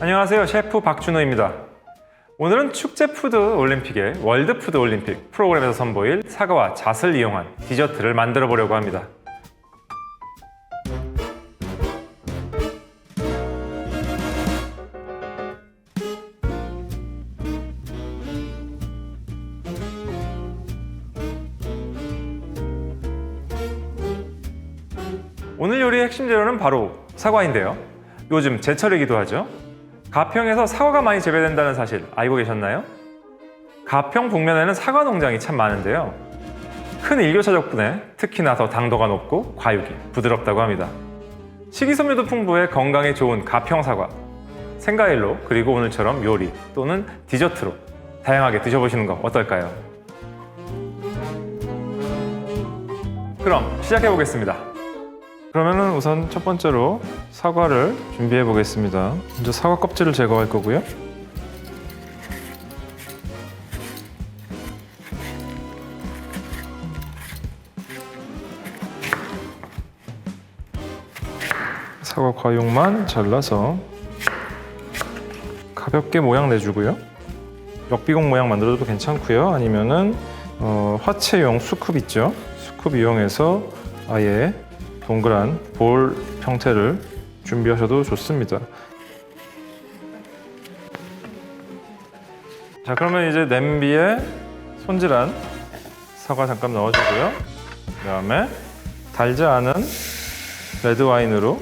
안녕하세요. 셰프 박준호입니다. 오늘은 축제푸드 올림픽의 월드푸드 올림픽 프로그램에서 선보일 사과와 잣을 이용한 디저트를 만들어 보려고 합니다. 오늘 요리의 핵심 재료는 바로 사과인데요. 요즘 제철이기도 하죠. 가평에서 사과가 많이 재배된다는 사실 알고 계셨나요? 가평 북면에는 사과 농장이 참 많은데요. 큰 일교차 덕분에 특히나 더 당도가 높고 과육이 부드럽다고 합니다. 식이섬유도 풍부해 건강에 좋은 가평 사과. 생과일로 그리고 오늘처럼 요리 또는 디저트로 다양하게 드셔보시는 거 어떨까요? 그럼 시작해 보겠습니다. 그러면은 우선 첫 번째로 사과를 준비해 보겠습니다. 먼저 사과 껍질을 제거할 거고요. 사과 과육만 잘라서 가볍게 모양 내주고요. 역비공 모양 만들어도 괜찮고요. 아니면은 어, 화채용 수쿱 있죠? 수쿱 이용해서 아예 동그란 볼 형태를 준비하셔도 좋습니다. 자, 그러면 이제 냄비에 손질한 사과 잠깐 넣어주고요. 그다음에 달지 않은 레드 와인으로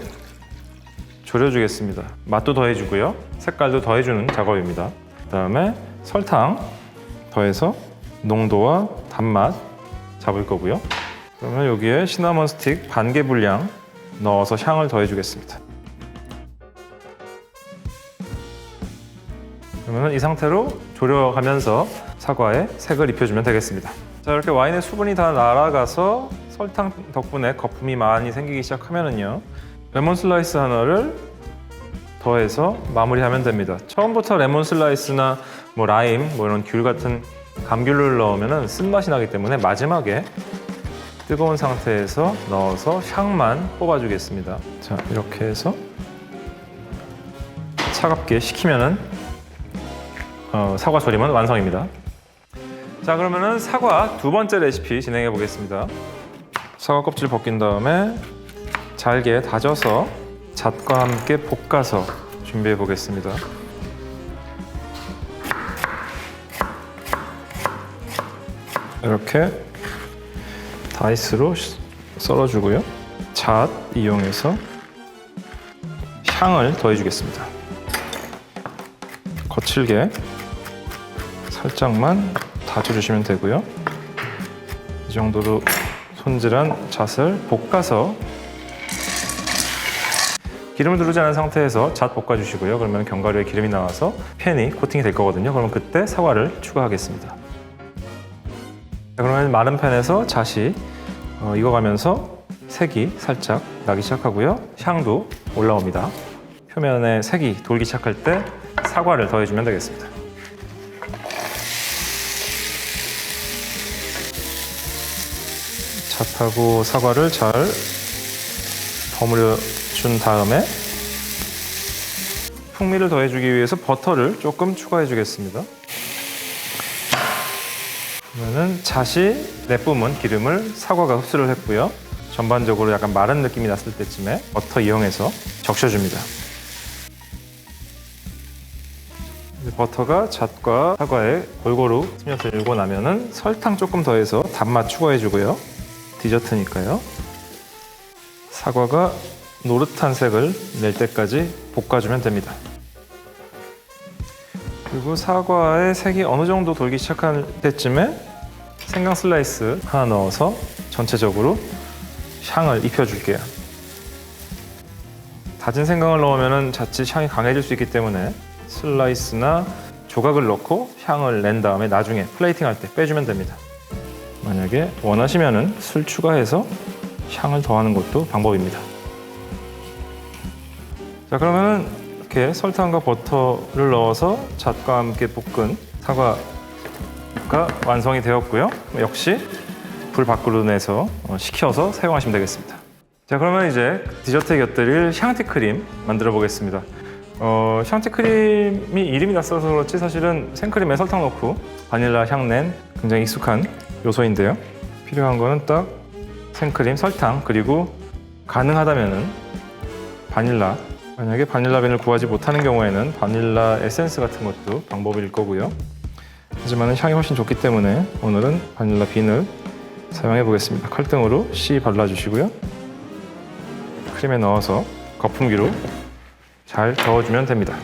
졸여주겠습니다. 맛도 더해주고요. 색깔도 더해주는 작업입니다. 그다음에 설탕 더해서 농도와 단맛 잡을 거고요. 그러면 여기에 시나몬 스틱 반 개 분량 넣어서 향을 더해주겠습니다. 그러면 이 상태로 졸여가면서 사과에 색을 입혀주면 되겠습니다. 자 이렇게 와인의 수분이 다 날아가서 설탕 덕분에 거품이 많이 생기기 시작하면은요 레몬 슬라이스 하나를 더해서 마무리하면 됩니다. 처음부터 레몬 슬라이스나 뭐 라임, 뭐 이런 귤 같은 감귤을 넣으면 쓴맛이 나기 때문에 마지막에 뜨거운 상태에서 넣어서 향만 뽑아주겠습니다. 자, 이렇게 해서 차갑게 식히면은 어, 사과 조림은 완성입니다. 자, 그러면은 사과 두 번째 레시피 진행해 보겠습니다. 사과 껍질 벗긴 다음에 잘게 다져서 잣과 함께 볶아서 준비해 보겠습니다. 이렇게 다이스로 썰어주고요. 잣 이용해서 향을 더해주겠습니다. 거칠게 살짝만 다져주시면 되고요. 이 정도로 손질한 잣을 볶아서 기름을 두르지 않은 상태에서 잣 볶아주시고요. 그러면 견과류에 기름이 나와서 팬이 코팅이 될 거거든요. 그러면 그때 사과를 추가하겠습니다. 자, 그러면 마른 팬에서 잣이 어, 익어가면서 색이 살짝 나기 시작하고요. 향도 올라옵니다. 표면에 색이 돌기 시작할 때 사과를 더해주면 되겠습니다. 잣하고 사과를 잘 버무려 준 다음에 풍미를 더해주기 위해서 버터를 조금 추가해 주겠습니다. 그러면은 잣이 내뿜은 기름을 사과가 흡수를 했고요. 전반적으로 약간 마른 느낌이 났을 때쯤에 버터 이용해서 적셔줍니다. 버터가 잣과 사과에 골고루 스며들고 나면은 설탕 조금 더해서 단맛 추가해주고요. 디저트니까요. 사과가 노릇한 색을 낼 때까지 볶아주면 됩니다. 그리고 사과의 색이 어느 정도 돌기 시작할 때쯤에 생강 슬라이스 하나 넣어서 전체적으로 향을 입혀줄게요. 다진 생강을 넣으면 자칫 향이 강해질 수 있기 때문에 슬라이스나 조각을 넣고 향을 낸 다음에 나중에 플레이팅 할 때 빼주면 됩니다. 만약에 원하시면 술 추가해서 향을 더하는 것도 방법입니다. 자 그러면 이렇게 설탕과 버터를 넣어서 잣과 함께 볶은 사과 가 완성이 되었고요. 역시 불 밖으로 내서 어, 식혀서 사용하시면 되겠습니다. 자 그러면 이제 디저트에 곁들일 향티 크림 만들어 보겠습니다. 어, 샹티 크림이 이름이 낯서서 그렇지 사실은 생크림에 설탕 넣고 바닐라 향낸 굉장히 익숙한 요소인데요. 필요한 거는 딱 생크림, 설탕 그리고 가능하다면은 바닐라 만약에 바닐라 빈을 구하지 못하는 경우에는 바닐라 에센스 같은 것도 방법일 거고요. 하지만 향이 훨씬 좋기 때문에 오늘은 바닐라 빈을 사용해 보겠습니다. 칼등으로 C 발라주시고요. 크림에 넣어서 거품기로 잘 저어주면 됩니다.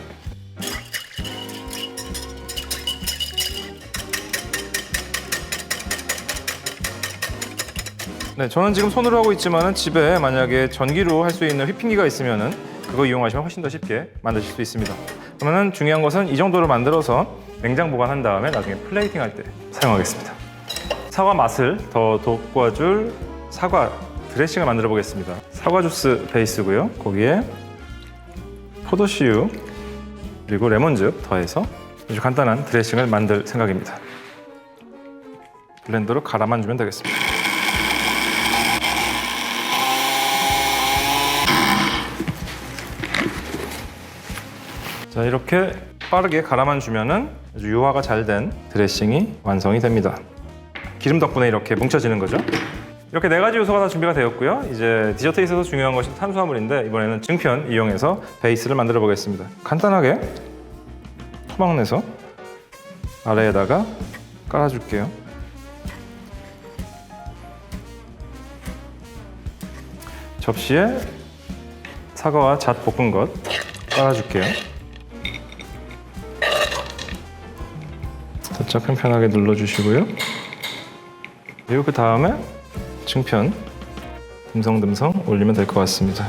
네, 저는 지금 손으로 하고 있지만은 집에 만약에 전기로 할 수 있는 휘핑기가 있으면은 그거 이용하시면 훨씬 더 쉽게 만드실 수 있습니다. 그러면은 중요한 것은 이 정도로 만들어서 냉장 보관한 다음에 나중에 플레이팅 할 때 사용하겠습니다. 사과 맛을 더 돋궈줄 사과 드레싱을 만들어 보겠습니다. 사과 주스 베이스고요. 거기에 포도씨유 그리고 레몬즙 더해서 아주 간단한 드레싱을 만들 생각입니다. 블렌더로 갈아만 주면 되겠습니다. 자 이렇게 빠르게 갈아만 주면은 아주 유화가 잘 된 드레싱이 완성이 됩니다. 기름 덕분에 이렇게 뭉쳐지는 거죠. 이렇게 네 가지 요소가 다 준비가 되었고요. 이제 디저트에 있어서 중요한 것이 탄수화물인데 이번에는 증편 이용해서 베이스를 만들어 보겠습니다. 간단하게 토막 내서 아래에다가 깔아줄게요. 접시에 사과와 잣 볶은 것 깔아줄게요. 살짝 편편하게 눌러주시고요. 그리고 그 다음에 증편 듬성듬성 올리면 될 것 같습니다.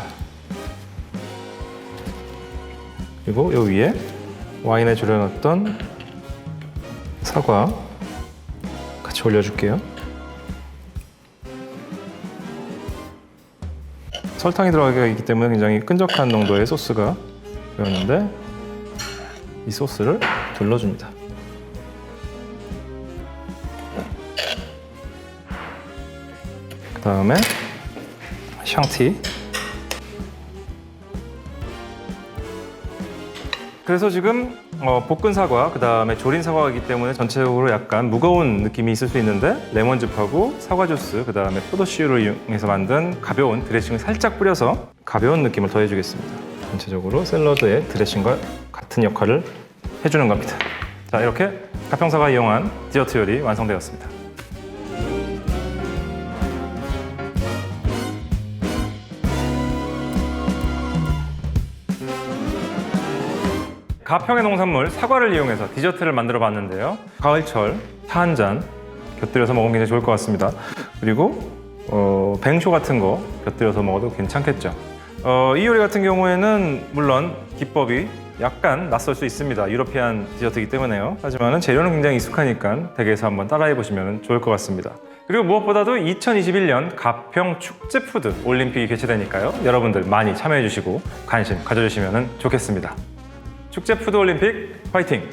그리고 요 위에 와인에 졸여놨던 사과 같이 올려줄게요. 설탕이 들어가 있기 때문에 굉장히 끈적한 농도의 소스가 되었는데 이 소스를 둘러줍니다. 다음에 샹티. 그래서 지금 어, 볶은 사과 그 다음에 조린 사과이기 때문에 전체적으로 약간 무거운 느낌이 있을 수 있는데 레몬즙하고 사과 주스 그 다음에 포도씨유를 이용해서 만든 가벼운 드레싱을 살짝 뿌려서 가벼운 느낌을 더해주겠습니다. 전체적으로 샐러드의 드레싱과 같은 역할을 해주는 겁니다. 자 이렇게 가평사가 이용한 디저트 요리 완성되었습니다 가평의 농산물 사과를 이용해서 디저트를 만들어 봤는데요. 가을철 차 한 잔 곁들여서 먹으면 굉장히 좋을 것 같습니다. 그리고 어, 뱅쇼 같은 거 곁들여서 먹어도 괜찮겠죠. 어, 이 요리 같은 경우에는 물론 기법이 약간 낯설 수 있습니다. 유러피안 디저트이기 때문에요. 하지만 재료는 굉장히 익숙하니까 댁에서 한번 따라해 보시면 좋을 것 같습니다. 그리고 무엇보다도 2021년 가평 축제 푸드 올림픽이 개최되니까요. 여러분들 많이 참여해 주시고 관심 가져주시면 좋겠습니다. 축제 푸드 올림픽 화이팅!